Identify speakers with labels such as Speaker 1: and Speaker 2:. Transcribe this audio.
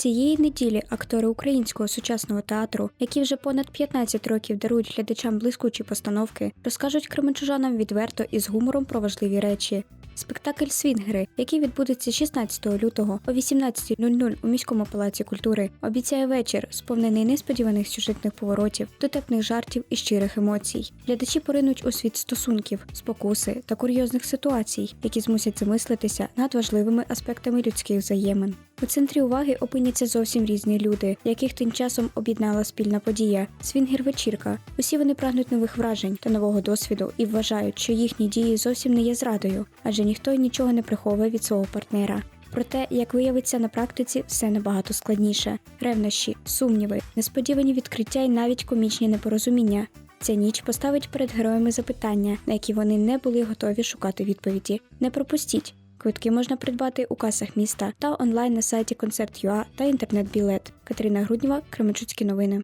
Speaker 1: Цієї неділі актори українського сучасного театру, які вже понад 15 років дарують глядачам блискучі постановки, розкажуть кременчужанам відверто і з гумором про важливі речі. Спектакль Свінгери, який відбудеться 16 лютого о 18.00 у міському палаці культури, обіцяє вечір, сповнений несподіваних сюжетних поворотів, дотепних жартів і щирих емоцій. Глядачі поринуть у світ стосунків, спокуси та курйозних ситуацій, які змусять замислитися над важливими аспектами людських взаємин. У центрі уваги опиняться зовсім різні люди, яких тим часом об'єднала спільна подія свінгер вечірка. Усі вони прагнуть нових вражень та нового досвіду і вважають, що їхні дії зовсім не є зрадою, адже ніхто нічого не приховує від свого партнера. Проте, як виявиться на практиці, все набагато складніше: ревнощі, сумніви, несподівані відкриття і навіть комічні непорозуміння. Ця ніч поставить перед героями запитання, на які вони не були готові шукати відповіді. Не пропустіть. Квитки можна придбати у касах міста та онлайн на сайті Концерт.ua та інтернет-білет. Катерина Груднєва, Кременчуцькі новини.